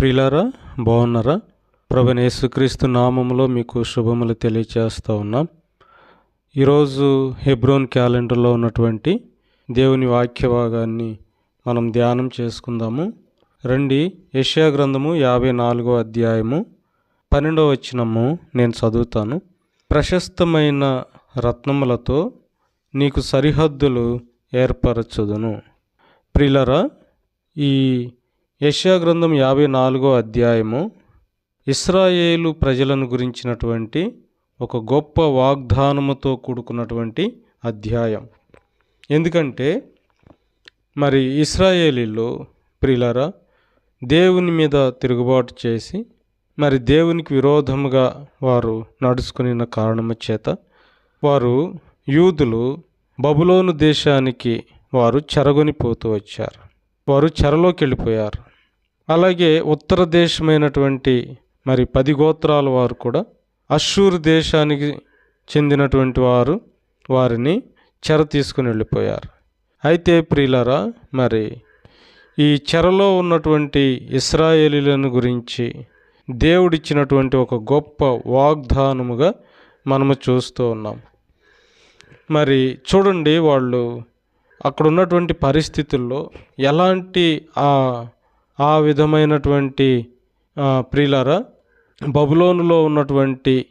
ప్రిలారా బాగున్నారా? ప్రభుని యేసుక్రీస్తు నామములో మీకు శుభములు తెలియచేస్తూ ఉన్నాం. ఈరోజు హెబ్రోన్ క్యాలెండర్లో ఉన్నటువంటి దేవుని వాక్య భాగాన్ని మనం ధ్యానం చేసుకుందాము. రండి యెషయా గ్రంథము యాభై నాలుగో అధ్యాయము పన్నెండవ వచనము నేను చదువుతాను. ప్రశస్తమైన రత్నములతో నీకు సరిహద్దులు ఏర్పరచుదును. ప్రిలరా ఈ యెషయా గ్రంథం యాభై నాలుగో అధ్యాయము. ఇస్రాయేలు ప్రజలను గురించినటువంటి ఒక గొప్ప వాగ్దానముతో కూడుకున్నటువంటి అధ్యాయం. ఎందుకంటే మరి ఇస్రాయేలీలు ప్రియులరా దేవుని మీద తిరుగుబాటు చేసి మరి దేవునికి విరోధముగా వారు నడుచుకుని కారణము చేత వారు యూదులు బబులోను దేశానికి వారు చెరగొనిపోతూ వచ్చారు. వారు చెరలోకి వెళ్ళిపోయారు అలాగే ఉత్తర దేశమైనటువంటి మరి పది గోత్రాల వారు కూడా అశ్షూరు దేశానికి చెందినటువంటి వారు వారిని చెర తీసుకుని వెళ్ళిపోయారు. అయితే ప్రియులరా మరి ఈ చెరలో ఉన్నటువంటి ఇస్రాయేలీలను గురించి దేవుడిచ్చినటువంటి ఒక గొప్ప వాగ్దానముగా మనము చూస్తూ ఉన్నాం. మరి చూడండి వాళ్ళు అక్కడ ఉన్నటువంటి పరిస్థితుల్లో ఎలాంటి ఆ ఆ విధమైనటువంటి ప్రియులారా బబులోనులో ఉన్నటువంటి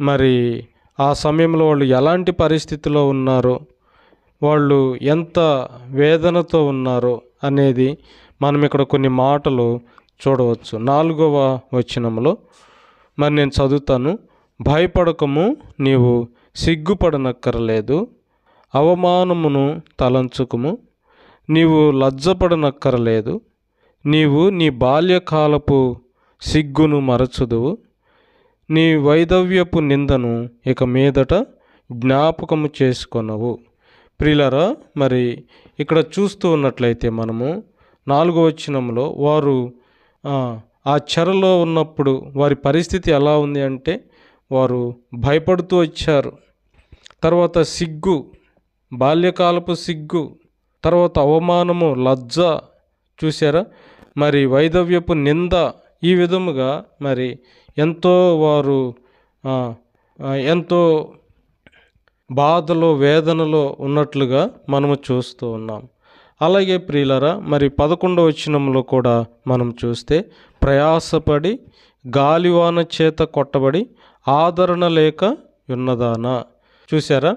మరి ఆ సమయంలో వాళ్ళు ఎలాంటి పరిస్థితిలో ఉన్నారో వాళ్ళు ఎంత వేదనతో ఉన్నారో అనేది మనం ఇక్కడ కొన్ని మాటలు చూడవచ్చు. నాలుగవ వచనంలో మరి నేను చదువుతాను భయపడకము నీవు సిగ్గుపడనక్కరలేదు అవమానమును తలంచుకుము నీవు లజ్జపడనక్కరలేదు నీవు నీ బాల్యకాలపు సిగ్గును మరచుదువు. నీ వైదవ్యపు నిందను ఇక మీదట జ్ఞాపకము చేసుకొనవు. ప్రియులరా మరి ఇక్కడ చూస్తూ ఉన్నట్లయితే మనము నాలుగో వచనంలో వారు ఆ చెరలో ఉన్నప్పుడు వారి పరిస్థితి ఎలా ఉంది అంటే వారు భయపడుతూ వచ్చారు. తర్వాత సిగ్గు బాల్యకాలపు సిగ్గు తర్వాత అవమానము లజ్జ చూసారా మరి వైదవ్యపు నింద ఈ విధముగా మరి ఎంతో వారు ఎంతో బాధలో వేదనలో ఉన్నట్లుగా మనము చూస్తూ ఉన్నాం. అలాగే ప్రియులరా మరి పదకొండవ వచనంలో కూడా మనం చూస్తే ప్రయాసపడి గాలివాన చేత కొట్టబడి ఆదరణ లేక ఉన్నదానా? చూసారా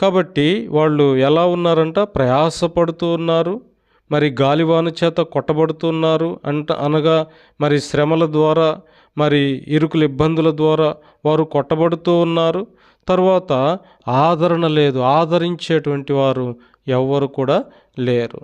కాబట్టి వాళ్ళు ఎలా ఉన్నారంట? ప్రయాసపడుతూ ఉన్నారు. మరి గాలివాన చేత కొట్టబడుతున్నారు అంట అనగా మరి శ్రమల ద్వారా మరి ఇరుకుల ఇబ్బందుల ద్వారా వారు కొట్టబడుతూ ఉన్నారు. తర్వాత ఆదరణ లేదు ఆదరించేటువంటి వారు ఎవ్వరు కూడా లేరు.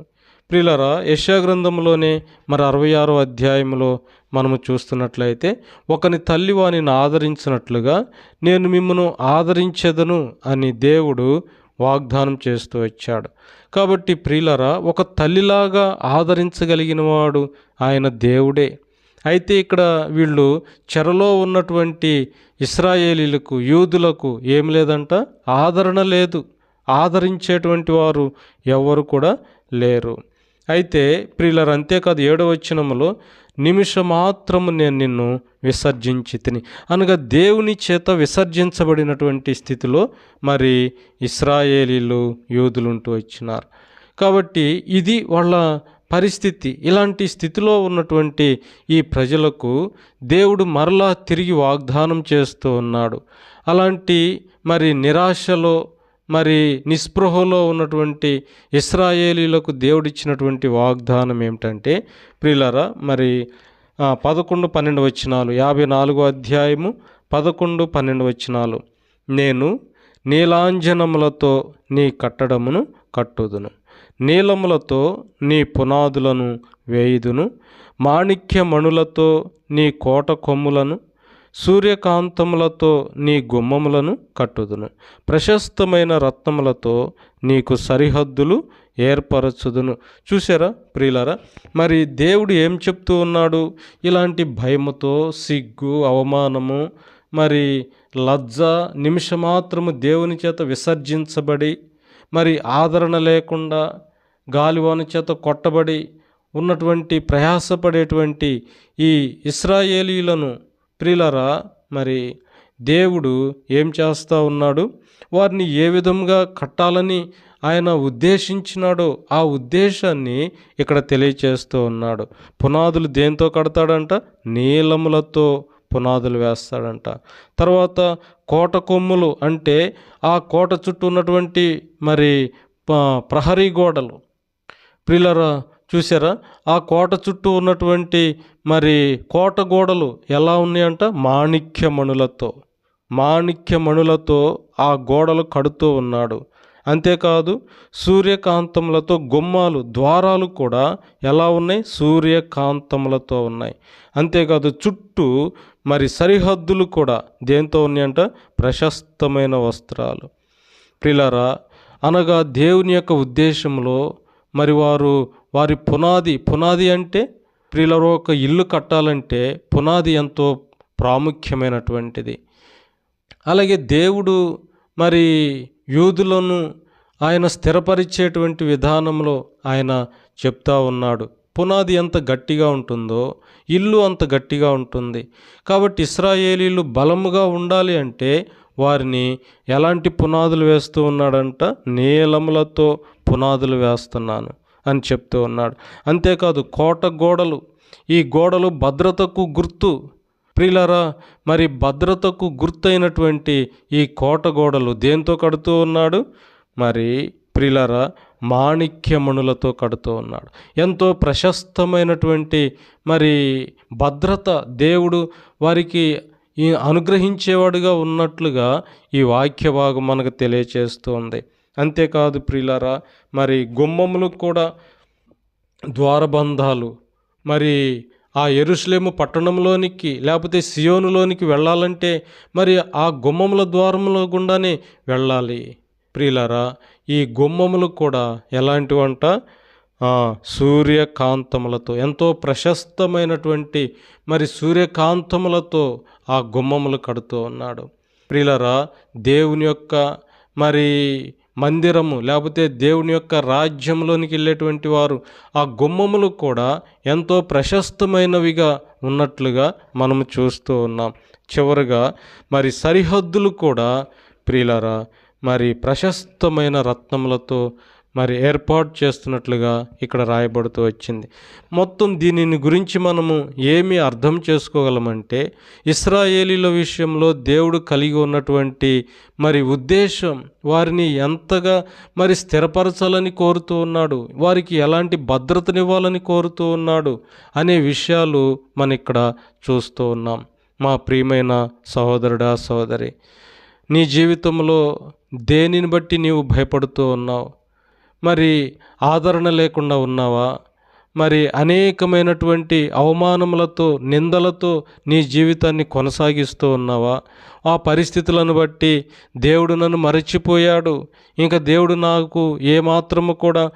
ప్రియులరా యశాగ్రంథంలోనే మరి అరవై ఆరో అధ్యాయంలో మనము చూస్తున్నట్లయితే ఒకని తల్లి వానిని ఆదరించినట్లుగా నేను మిమ్మను ఆదరించెదను అని దేవుడు వాగ్దానం చేస్తూ వచ్చాడు. కాబట్టి ప్రియులరా ఒక తల్లిలాగా ఆదరించగలిగిన వాడు ఆయన దేవుడే. అయితే ఇక్కడ వీళ్ళు చెరలో ఉన్నటువంటి ఇస్రాయేలీలకు యూదులకు ఏం లేదంట? ఆదరణ లేదు. ఆదరించేటువంటి వారు ఎవరు కూడా లేరు. అయితే ప్రియులర్ అంతేకాదు ఏడవ నిమిషం నిమిషమాత్రము నేను నిన్ను విసర్జించి తిని. అనగా దేవుని చేత విసర్జించబడినటువంటి స్థితిలో మరి ఇస్రాయేలీలు యోధులుంటూ వచ్చినారు. కాబట్టి ఇది వాళ్ళ పరిస్థితి. ఇలాంటి స్థితిలో ఉన్నటువంటి ఈ ప్రజలకు దేవుడు మరలా తిరిగి వాగ్దానం చేస్తూ ఉన్నాడు. అలాంటి మరి నిరాశలో మరి నిస్పృహలో ఉన్నటువంటి ఇస్రాయేలీలకు దేవుడిచ్చినటువంటి వాగ్దానం ఏమిటంటే ప్రియులరా మరి పదకొండు పన్నెండు వచనాలు యాభై నాలుగో అధ్యాయము పదకొండు పన్నెండు వచనాలు. నేను నీలాంజనములతో నీ కట్టడమును కట్టుదును. నీలములతో నీ పునాదులను వేయుదును. మాణిక్యమణులతో నీ కోట కొమ్ములను సూర్యకాంతములతో నీ గుమ్మములను కట్టుదును. ప్రశస్తమైన రత్నములతో నీకు సరిహద్దులు ఏర్పరచుదును. చూసారా ప్రియులరా? మరి దేవుడు ఏం చెప్తూ ఉన్నాడు? ఇలాంటి భయముతో సిగ్గు అవమానము మరి లజ్జ నిమిషమాత్రము దేవుని చేత విసర్జించబడి మరి ఆదరణ లేకుండా గాలివాన చేత కొట్టబడి ఉన్నటువంటి ప్రయాసపడేటువంటి ఈ ఇస్రాయేలీలను ప్రిలరా మరి దేవుడు ఏం చేస్తూ ఉన్నాడు? వారిని ఏ విధంగా కట్టాలని ఆయన ఉద్దేశించినాడో ఆ ఉద్దేశాన్ని ఇక్కడ తెలియచేస్తూ ఉన్నాడు. పునాదులు దేంతో కడతాడంట? నీలములతో పునాదులు వేస్తాడంట. తర్వాత కోట కొమ్ములు అంటే ఆ కోట చుట్టూ ఉన్నటువంటి మరి ప్రహరీ గోడలు. ప్రిలరా చూసారా ఆ కోట చుట్టూ ఉన్నటువంటి మరి కోట గోడలు ఎలా ఉన్నాయంట? మాణిక్యమణులతో. మాణిక్యమణులతో ఆ గోడలు కడుతూ ఉన్నాడు. అంతేకాదు సూర్యకాంతములతో గుమ్మాలు ద్వారాలు కూడా ఎలా ఉన్నాయి? సూర్యకాంతములతో ఉన్నాయి. అంతేకాదు చుట్టూ మరి సరిహద్దులు కూడా దేంతో ఉన్నాయంట? ప్రశస్తమైన వస్త్రాలు. ప్రిలరా అనగా దేవుని యొక్క ఉద్దేశంలో మరి వారు వారి పునాది పునాది అంటే ప్రియులరు ఒక ఇల్లు కట్టాలంటే పునాది ఎంతో ప్రాముఖ్యమైనటువంటిది. అలాగే దేవుడు మరి యూదులను ఆయన స్థిరపరిచేటువంటి విధానంలో ఆయన చెప్తా ఉన్నాడు. పునాది ఎంత గట్టిగా ఉంటుందో ఇల్లు అంత గట్టిగా ఉంటుంది. కాబట్టి ఇస్రాయేలీలు బలముగా ఉండాలి అంటే వారిని ఎలాంటి పునాదులు వేస్తూ ఉన్నాడంట? నీలములతో పునాదులు వేస్తున్నాను. అని చెప్తూ ఉన్నాడు. అంతేకాదు కోట గోడలు ఈ గోడలు భద్రతకు గుర్తు. ప్రిలరా మరి భద్రతకు గుర్తైనటువంటి ఈ కోట గోడలు దేంతో కడుతూ ఉన్నాడు? మరి ప్రిలరా మాణిక్యమణులతో కడుతూ ఉన్నాడు. ఎంతో ప్రశస్తమైనటువంటి మరి భద్రత దేవుడు వారికి ఈ అనుగ్రహించేవాడుగా ఉన్నట్లుగా ఈ వాక్య భాగం మనకు తెలియచేస్తుంది. అంతేకాదు ప్రిలరా మరి గుమ్మములు కూడా ద్వారబంధాలు. మరి ఆ ఎరుషలేము పట్టణంలోనికి లేకపోతే సియోనులోనికి వెళ్ళాలంటే మరి ఆ గుమ్మముల ద్వారంలో గుండానే వెళ్ళాలి. ప్రియులరా ఈ గుమ్మములు కూడా ఎలాంటివంట? సూర్యకాంతములతో ఎంతో ప్రశస్తమైనటువంటి మరి సూర్యకాంతములతో ఆ గుమ్మములు కడుతూ ఉన్నాడు. ప్రియులరా దేవుని యొక్క మరి మందిరము లేకపోతే దేవుని యొక్క రాజ్యంలోనికి వెళ్ళేటువంటి వారు ఆ గుమ్మములు కూడా ఎంతో ప్రశస్తమైనవిగా ఉన్నట్లుగా మనము చూస్తూ ఉన్నాం. చివరగా మరి సరిహద్దులు కూడా ప్రియులరా మరి ప్రశస్తమైన రత్నములతో మరి ఏర్పాటు చేస్తున్నట్లుగా ఇక్కడ రాయబడుతూ వచ్చింది. మొత్తం దీనిని గురించి మనము ఏమి అర్థం చేసుకోగలమంటే ఇస్రాయేలీల విషయంలో దేవుడు కలిగి ఉన్నటువంటి మరి ఉద్దేశం వారిని ఎంతగా మరి స్థిరపరచాలని కోరుతూ ఉన్నాడు వారికి ఎలాంటి భద్రతనివ్వాలని కోరుతూ ఉన్నాడు అనే విషయాలు మన ఇక్కడ చూస్తూ ఉన్నాం. మా ప్రియమైన సహోదరుడా సహోదరి నీ జీవితంలో దేనిని బట్టి నీవు భయపడుతూ ఉన్నావు? మరి ఆదరణ లేకుండా ఉన్నావా? మరి అనేకమైనటువంటి అవమానములతో నిందలతో నీ జీవితాన్ని కొనసాగిస్తూ ఉన్నావా? ఆ పరిస్థితులను బట్టి దేవుడు నన్ను మరచిపోయాడు. ఇంకా దేవుడు నాకు ఏమాత్రము కూడా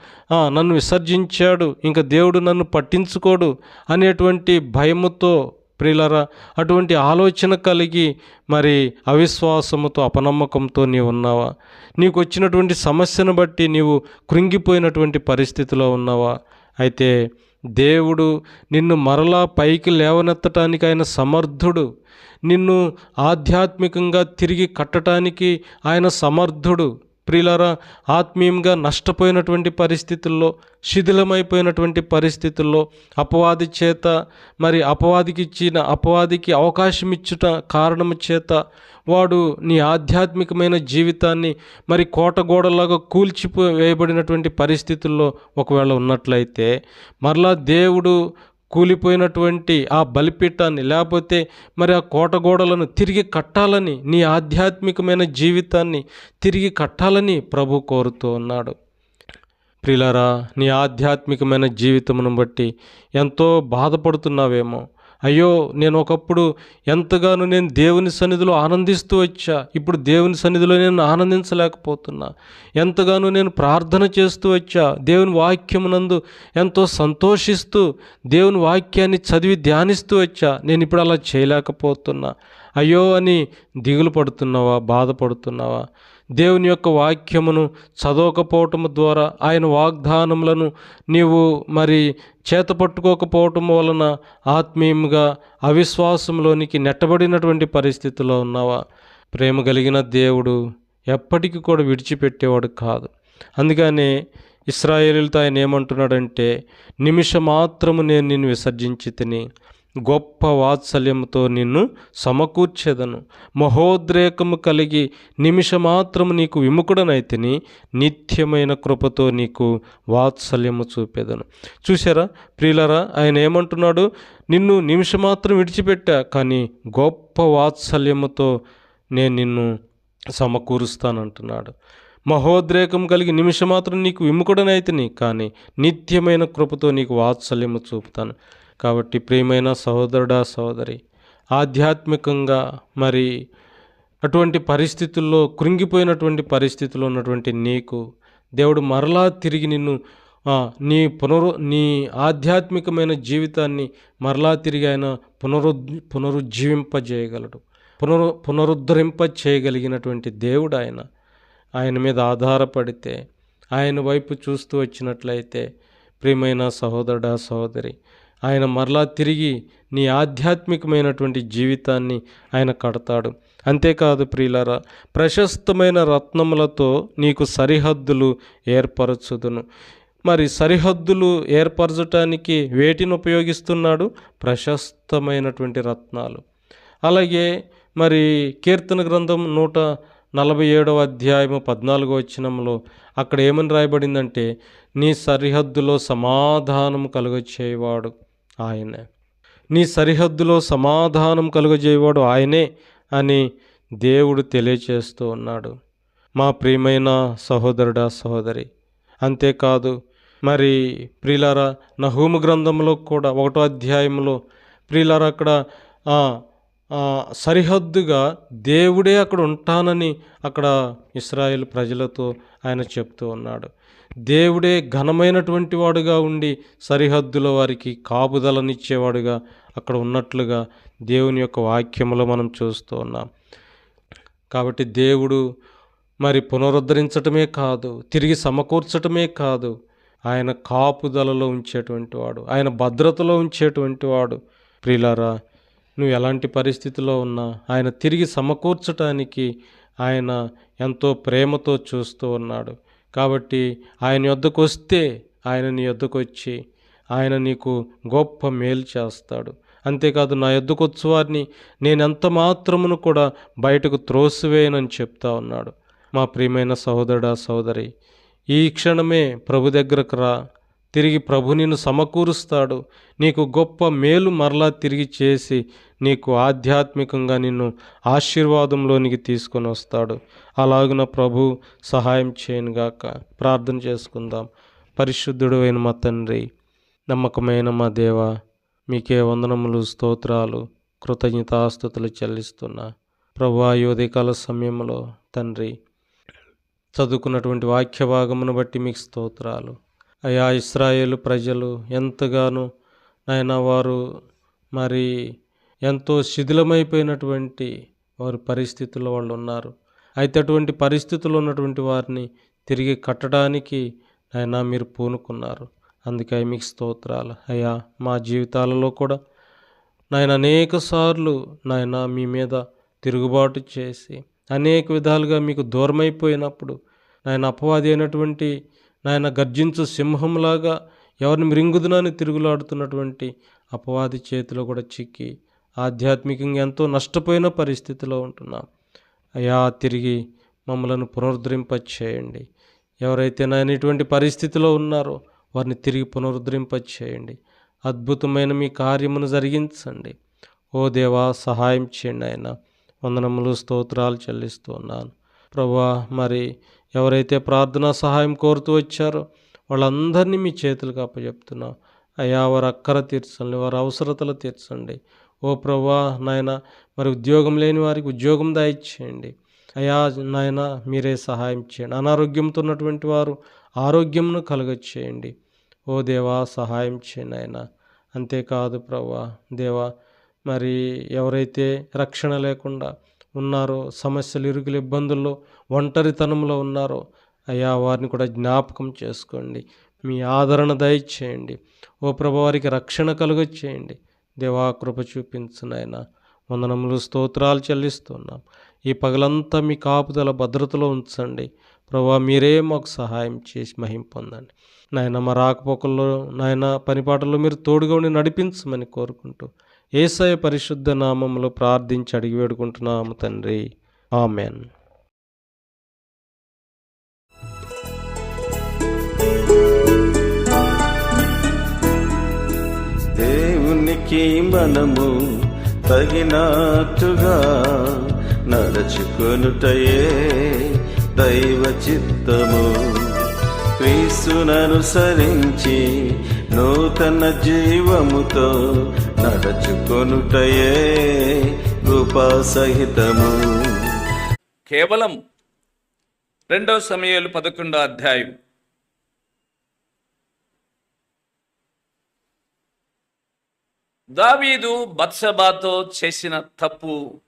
నన్ను విసర్జించాడు. ఇంకా దేవుడు నన్ను పట్టించుకోడు అనేటువంటి భయముతో ప్రియులరా అటువంటి ఆలోచన కలిగి మరి అవిశ్వాసముతో అపనమ్మకంతో నీవు ఉన్నావా? నీకు వచ్చినటువంటి సమస్యను బట్టి నీవు కృంగిపోయినటువంటి పరిస్థితిలో ఉన్నావా? అయితే దేవుడు నిన్ను మరలా పైకి లేవనెత్తటానికి ఆయన సమర్థుడు. నిన్ను ఆధ్యాత్మికంగా తిరిగి కట్టడానికి ఆయన సమర్థుడు. ప్రియులారా ఆత్మీయంగా నష్టపోయినటువంటి పరిస్థితుల్లో శిథిలమైపోయినటువంటి పరిస్థితుల్లో అపవాది చేత మరి అపవాదికి ఇచ్చిన అపవాదికి అవకాశం ఇచ్చుట కారణము చేత వాడు నీ ఆధ్యాత్మికమైన జీవితాన్ని మరి కోటగోడలాగా కూల్చిపో వేయబడినటువంటి పరిస్థితుల్లో ఒకవేళ ఉన్నట్లయితే మరలా దేవుడు కూలిపోయినటువంటి ఆ బలిపీఠాన్ని లేకపోతే మరి ఆ కోటగోడలను తిరిగి కట్టాలని నీ ఆధ్యాత్మికమైన జీవితాన్ని తిరిగి కట్టాలని ప్రభు కోరుతూ ఉన్నాడు. ప్రిలరా నీ ఆధ్యాత్మికమైన జీవితమును బట్టి ఎంతో బాధపడుతున్నావేమో. అయ్యో నేను ఒకప్పుడు ఎంతగానో నేను దేవుని సన్నిధిలో ఆనందిస్తూ వచ్చా. ఇప్పుడు దేవుని సన్నిధిలో నేను ఆనందించలేకపోతున్నా. ఎంతగానో నేను ప్రార్థన చేస్తూ వచ్చా. దేవుని వాక్యమునందు ఎంతో సంతోషిస్తూ దేవుని వాక్యాన్ని చదివి ధ్యానిస్తూ వచ్చా. నేను ఇప్పుడు అలా చేయలేకపోతున్నా. అయ్యో అని దిగులు పడుతున్నావా బాధపడుతున్నావా? దేవుని యొక్క వాక్యమును చదవకపోవటము ద్వారా ఆయన వాగ్దానములను నీవు మరి చేతపట్టుకోకపోవటం వలన ఆత్మీయంగా అవిశ్వాసంలోనికి నెట్టబడినటువంటి పరిస్థితిలో ఉన్నావా? ప్రేమ కలిగిన దేవుడు ఎప్పటికీ కూడా విడిచిపెట్టేవాడు కాదు. అందుకనే ఇస్రాయేలీలతో ఆయన ఏమంటున్నాడంటే నిమిషమాత్రము నేను నిన్ను విసర్జించి తిని గొప్ప వాత్సల్యముతో నిన్ను సమకూర్చెదను. మహోద్రేకము కలిగి నిమిషమాత్రము నీకు విముఖుడనైతిని నిత్యమైన కృపతో నీకు వాత్సల్యము చూపేదను. చూసారా ప్రియులరా ఆయన ఏమంటున్నాడు? నిన్ను నిమిషమాత్రం విడిచిపెట్టా కానీ గొప్ప వాత్సల్యముతో నేను నిన్ను సమకూరుస్తానంటున్నాడు. మహోద్రేకం కలిగి నిమిషమాత్రం నీకు విముఖుడనైతిని కానీ నిత్యమైన కృపతో నీకు వాత్సల్యము చూపుతాను. కాబట్టి ప్రియమైన సహోదరుడా సహోదరి ఆధ్యాత్మికంగా మరి అటువంటి పరిస్థితుల్లో కృంగిపోయినటువంటి పరిస్థితుల్లో ఉన్నటువంటి నీకు దేవుడు మరలా తిరిగి నిన్ను నీ పునరు నీ ఆధ్యాత్మికమైన జీవితాన్ని మరలా తిరిగి ఆయన పునరు పునరుజ్జీవింపజేయగలడు. పునరు పునరుద్ధరింప చేయగలిగినటువంటి దేవుడు ఆయన. ఆయన మీద ఆధారపడితే ఆయన వైపు చూస్తూ వచ్చినట్లయితే ప్రియమైన సహోదరుడా సహోదరి ఆయన మరలా తిరిగి నీ ఆధ్యాత్మికమైనటువంటి జీవితాన్ని ఆయన కడతాడు. అంతేకాదు ప్రియులారా ప్రశస్తమైన రత్నములతో నీకు సరిహద్దులు ఏర్పరచుదును. మరి సరిహద్దులు ఏర్పరచటానికి వేటిని ఉపయోగిస్తున్నాడు? ప్రశస్తమైనటువంటి రత్నాలు. అలాగే మరి కీర్తన గ్రంథం నూట నలభై ఏడవ అధ్యాయము పద్నాలుగో వచ్చినంలో అక్కడ ఏమని రాయబడిందంటే నీ సరిహద్దులో సమాధానం కలుగచేయవాడు. ఆయనే. నీ సరిహద్దులో సమాధానం కలుగజేయవాడు ఆయనే అని దేవుడు తెలియచేస్తూ ఉన్నాడు. మా ప్రియమైన సహోదరుడా సహోదరి అంతేకాదు మరి ప్రిలారా నహూము గ్రంథంలో కూడా ఒకటో అధ్యాయంలో ప్రిలారా అక్కడ సరిహద్దుగా దేవుడే అక్కడ ఉంటానని అక్కడ ఇస్రాయేల్ ప్రజలతో ఆయన చెప్తూ ఉన్నాడు. దేవుడే ఘనమైనటువంటి వాడుగా ఉండి సరిహద్దుల వారికి కాపుదలనిచ్చేవాడుగా అక్కడ ఉన్నట్లుగా దేవుని యొక్క వాక్యములో మనం చూస్తూ ఉన్నాం. కాబట్టి దేవుడు మరి పునరుద్ధరించటమే కాదు తిరిగి సమకూర్చటమే కాదు ఆయన కాపుదలలో ఉంచేటువంటి వాడు ఆయన భద్రతలో ఉంచేటువంటి వాడు ప్రియులారా నువ్వు ఎలాంటి పరిస్థితిలో ఉన్నా ఆయన తిరిగి సమకూర్చటానికి ఆయన ఎంతో ప్రేమతో చూస్తూ ఉన్నాడు. కాబట్టి ఆయన యొద్దకు వస్తే ఆయన నీ యొద్దకు వచ్చి ఆయన నీకు గొప్ప మేలు చేస్తాడు. అంతేకాదు నా యొద్దకు వచ్చేవారిని నేను నేనెంత మాత్రమును కూడా బయటకు త్రోసివేయనని చెప్తా ఉన్నాడు. మా ప్రియమైన సహోదరుడా సహోదరి ఈ క్షణమే ప్రభు దగ్గరకు రా. తిరిగి ప్రభు నిన్ను సమకూరుస్తాడు. నీకు గొప్ప మేలు మరలా తిరిగి చేసి నీకు ఆధ్యాత్మికంగా నిన్ను ఆశీర్వాదంలోనికి తీసుకొని వస్తాడు. అలాగున ప్రభు సహాయం చేయనుగాక ప్రార్థన చేసుకుందాం. పరిశుద్ధుడు అయిన మా తండ్రి నమ్మకమైన మా దేవ మీకే వందనములు స్తోత్రాలు కృతజ్ఞతాస్తుతులు చెల్లిస్తున్నా. ప్రభు ఈ సమయంలో తండ్రి చదువుకున్నటువంటి వాక్య భాగమును బట్టి మీకు స్తోత్రాలు. అయా ఇస్రాయేలు ప్రజలు ఎంతగానో నాయన వారు మరి ఎంతో శిథిలమైపోయినటువంటి వారి పరిస్థితుల్లో వాళ్ళు ఉన్నారు. అయితే అటువంటి పరిస్థితుల్లో ఉన్నటువంటి వారిని తిరిగి కట్టడానికి ఆయన మీరు పూనుకున్నారు. అందుకే మీకు స్తోత్రాలు. అయ్యా మా జీవితాలలో కూడా నాయన అనేక సార్లు నాయన మీ మీద తిరుగుబాటు చేసి అనేక విధాలుగా మీకు దూరమైపోయినప్పుడు నాయన అపవాది అయినటువంటి నాయన గర్జించు సింహంలాగా ఎవరిని మృంగుదునని తిరుగులాడుతున్నటువంటి అపవాది చేతిలో కూడా చిక్కి ఆధ్యాత్మికంగా ఎంతో నష్టపోయిన పరిస్థితిలో ఉంటున్నాం. అయా తిరిగి మమ్మలను పునరుద్ధరింప చేయండి ఎవరైతే నాయన ఇటువంటి పరిస్థితిలో ఉన్నారో వారిని తిరిగి పునరుద్ధరింప చేయండి అద్భుతమైన మీ కార్యమును జరిగించండి. ఓ దేవా సహాయం చేయండి ఆయన వందనములు స్తోత్రాలు చెల్లిస్తూ ఉన్నాను. ప్రభా మరి ఎవరైతే ప్రార్థనా సహాయం కోరుతూ వచ్చారో వాళ్ళందరినీ మీ చేతులకు అప్పచెప్తున్నా అయ్యా వారి అక్కర తీర్చండి వారి అవసరతలు తీర్చండి. ఓ ప్రభా నాయన మరి ఉద్యోగం లేని వారికి ఉద్యోగం దయచేయండి అయ్యా నాయన మీరే సహాయం చేయండి. అనారోగ్యంతో ఉన్నటువంటి వారు ఆరోగ్యంను కలుగచేయండి. ఓ దేవా సహాయం చేయండి ఆయన అంతేకాదు ప్రభా దేవా మరి ఎవరైతే రక్షణ లేకుండా ఉన్నారో సమస్యలు ఇరుకులు ఇబ్బందుల్లో ఒంటరితనంలో ఉన్నారో అయ్యా వారిని కూడా జ్ఞాపకం చేసుకోండి. మీ ఆదరణ దయచేయండి. ఓ ప్రభు వారికి రక్షణ కలుగ చేయండి దేవా కృప చూపించు వందనములు స్తోత్రాలు చెల్లిస్తున్నాం. ఈ పగలంతా మీ కాపుదల భద్రతలో ఉంచండి. ప్రభా మీరే మాకు సహాయం చేసి మహిం పొందండి. నాయన మా రాకపోకల్లో నాయన పనిపాటల్లో మీరు తోడుగా ఉండి నడిపించమని కోరుకుంటూ ఏసయ పరిశుద్ధ నామంలో ప్రార్థించి అడిగి వేడుకుంటున్నాము తండ్రి. ఆమెన్. దేవునికి మనము తగినట్టుగా నడుచుకొనుటయే దైవ చిత్తము. క్రీస్తుననుసరించి నూతన జీవముతో నడుచుకొనుటయే కృపాసహితము కేవలం రెండవ సమయాలు పదకొండో అధ్యాయం. దావీదు బత్సబాతో చేసిన తప్పు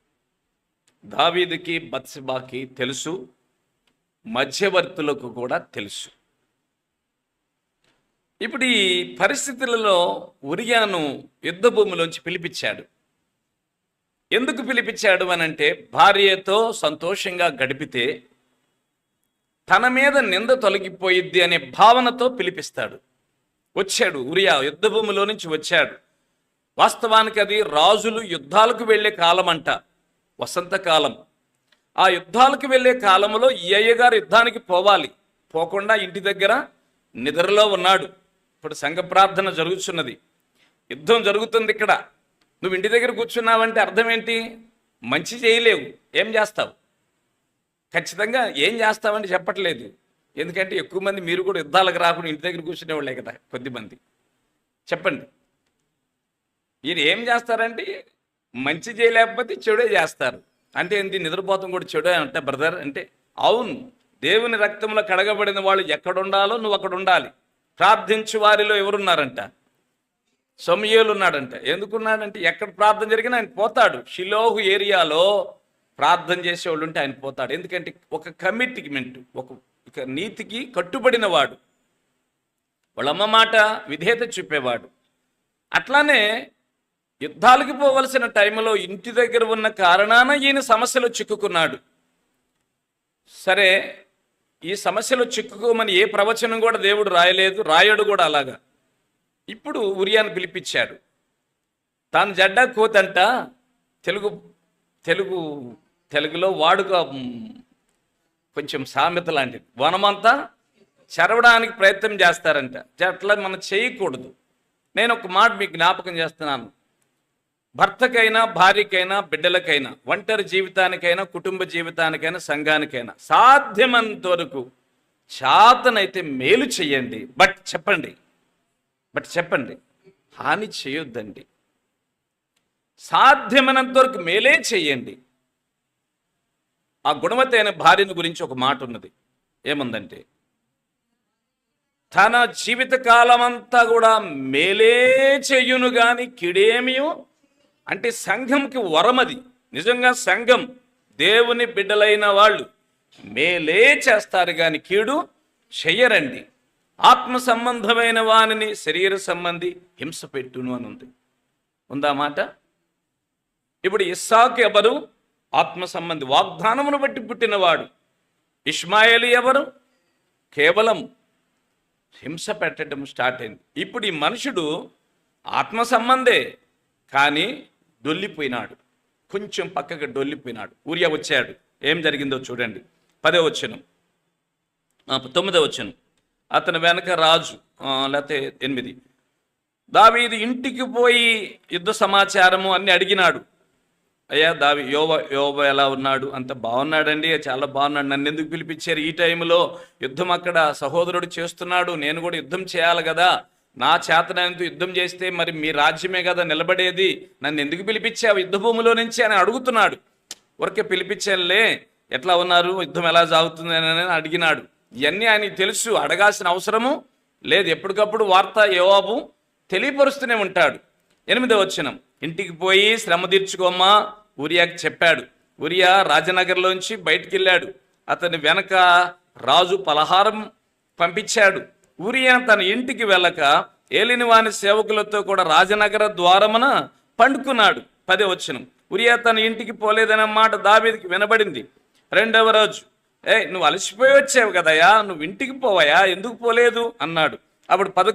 దావీదుకి బత్సబాకి తెలుసు మధ్యవర్తులకు కూడా తెలుసు. ఇప్పుడు ఈ పరిస్థితులలో ఉరియాను యుద్ధ భూమిలోంచి పిలిపించాడు. ఎందుకు పిలిపించాడు అనంటే భార్యతో సంతోషంగా గడిపితే తన మీద నింద తొలగిపోయిద్ది అనే భావనతో పిలిపిస్తాడు. వచ్చాడు ఉరియా యుద్ధ భూమిలో నుంచి వచ్చాడు. వాస్తవానికి అది రాజులు యుద్ధాలకు వెళ్ళే కాలం అంట వసంతకాలం. ఆ యుద్ధాలకు వెళ్ళే కాలంలో ఈ అయ్యగారు యుద్ధానికి పోవాలి. పోకుండా ఇంటి దగ్గర నిద్రలో ఉన్నాడు. ఇప్పుడు సంఘ ప్రార్థన జరుగుతున్నది యుద్ధం జరుగుతుంది ఇక్కడ. నువ్వు ఇంటి దగ్గర కూర్చున్నావంటే అర్థం ఏంటి? మంచి చేయలేవు. ఏం చేస్తావు? ఖచ్చితంగా ఏం చేస్తావని చెప్పట్లేదు. ఎందుకంటే ఎక్కువ మంది మీరు కూడా యుద్ధాలకు రాకుండా ఇంటి దగ్గర కూర్చునేవాళ్ళే కదా కొద్దిమంది చెప్పండి. మీరు ఏం చేస్తారంటే మంచి చేయలేకపోతే చెడే చేస్తారు. అంటే ఏంటి నిద్రపోతం కూడా చెడే అంటే బ్రదర్ అంటే అవును. దేవుని రక్తంలో కడగబడిన వాళ్ళు ఎక్కడ ఉండాలో నువ్వు అక్కడ ఉండాలి. ప్రార్థించు వారిలో ఎవరున్నారంట? సమయలు ఉన్నాడంట. ఎందుకున్నాడంటే ఎక్కడ ప్రార్థన జరిగినా ఆయన పోతాడు. షిలోహు ఏరియాలో ప్రార్థన చేసేవాళ్ళు ఉంటే ఆయన పోతాడు. ఎందుకంటే ఒక కమిట్మెంట్ ఒక నీతికి కట్టుబడిన వాడు వాళ్ళమ్మ మాట విధేయత చూపేవాడు. అట్లానే యుద్ధాలకి పోవలసిన టైంలో ఇంటి దగ్గర ఉన్న కారణాన ఈయన సమస్యలో చిక్కుకున్నాడు. సరే ఈ సమస్యలో చిక్కుకోమని ఏ ప్రవచనం కూడా దేవుడు రాయలేదు రాయడు కూడా అలాగా. ఇప్పుడు ఉరియాను పిలిపించాడు. తాను జడ్డా కోతంట తెలుగు తెలుగు తెలుగులో వాడుక కొంచెం సామెత లాంటిది. వనమంతా చెరవడానికి ప్రయత్నం చేస్తారంట. అట్లా మనం చేయకూడదు. నేను ఒక మాట మీకు జ్ఞాపకం చేస్తున్నాను. భర్తకైనా భార్యకైనా బిడ్డలకైనా ఒంటరి జీవితానికైనా కుటుంబ జీవితానికైనా సంఘానికైనా సాధ్యమంత వరకు చాతనైతే మేలు చేయండి బట్ చెప్పండి. బట్ చెప్పండి. హాని చేయొద్దండి. సాధ్యమైనంత వరకు మేలే చేయండి ఆ గుణవతి అయిన భార్యను గురించి ఒక మాట ఉన్నది. ఏముందంటే తన జీవిత అంతా కూడా మేలే చెయ్యును గాని కిడేమియో అంటే సంఘంకి వరమది. నిజంగా సంఘం దేవుని బిడ్డలైన వాళ్ళు మేలే చేస్తారు కానీ కీడు చెయ్యరండి. ఆత్మ సంబంధమైన వానిని శరీర సంబంధి హింస పెట్టును అని ఉంది. ఉందా మాట? ఇప్పుడు ఇస్సాకు ఎవరు? ఆత్మ సంబంధి వాగ్దానమును బట్టి పుట్టినవాడు. ఇష్మాయేలు ఎవరు? కేవలం హింస పెట్టడం స్టార్ట్ అయింది. ఇప్పుడు ఈ మనుషుడు ఆత్మ సంబంధే కానీ డొల్లిపోయినాడు కొంచెం పక్కగా డొల్లిపోయినాడు ఊరియా వచ్చాడు. ఏం జరిగిందో చూడండి. పదే వచ్చను తొమ్మిదో వచ్చను అతని వెనక రాజు లేకపోతే ఎనిమిది. దావీది ఇంటికి పోయి యుద్ధ సమాచారము అన్ని అడిగినాడు. అయ్యా దావి యోవ యోవ ఎలా ఉన్నాడు? అంత బాగున్నాడండి. చాలా బాగున్నాడు. నన్ను ఎందుకు పిలిపించారు? ఈ టైంలో యుద్ధం అక్కడ సహోదరుడు చేస్తున్నాడు. నేను కూడా యుద్ధం చేయాలి కదా. నా చేతనంత యుద్ధం చేస్తే మరి మీ రాజ్యమే కదా నిలబడేది. నన్ను ఎందుకు పిలిపించావు యుద్ధ భూమిలో నుంచి అని అడుగుతున్నాడు. ఊరికే పిలిపించానులే ఎట్లా ఉన్నారు? యుద్ధం ఎలా సాగుతుంది అని అడిగినాడు. ఇవన్నీ ఆయనకి తెలుసు అడగాల్సిన అవసరము లేదు. ఎప్పటికప్పుడు వార్త యోవాబు తెలియపరుస్తూనే ఉంటాడు. ఎనిమిదో వచ్చినం ఇంటికి పోయి శ్రమ తీర్చుకోమ్మా ఉరియాకి చెప్పాడు. ఉరియా రాజనగర్లోంచి బయటికి వెళ్ళాడు అతని వెనక రాజు పలహారం పంపించాడు. ఉరియా తన ఇంటికి వెళ్ళక ఏలినవాని సేవకులతో కూడా రాజనగర ద్వారమున పండుకున్నాడు. పదే వచ్చిన ఉరియా తన ఇంటికి పోలేదనే మాట దావీదికి వినబడింది. రెండవ రోజు ఏ నువ్వు అలసిపోయి వచ్చావు కదయా నువ్వు ఇంటికి పోవయా ఎందుకు పోలేదు? అన్నాడు. అప్పుడు పదకొ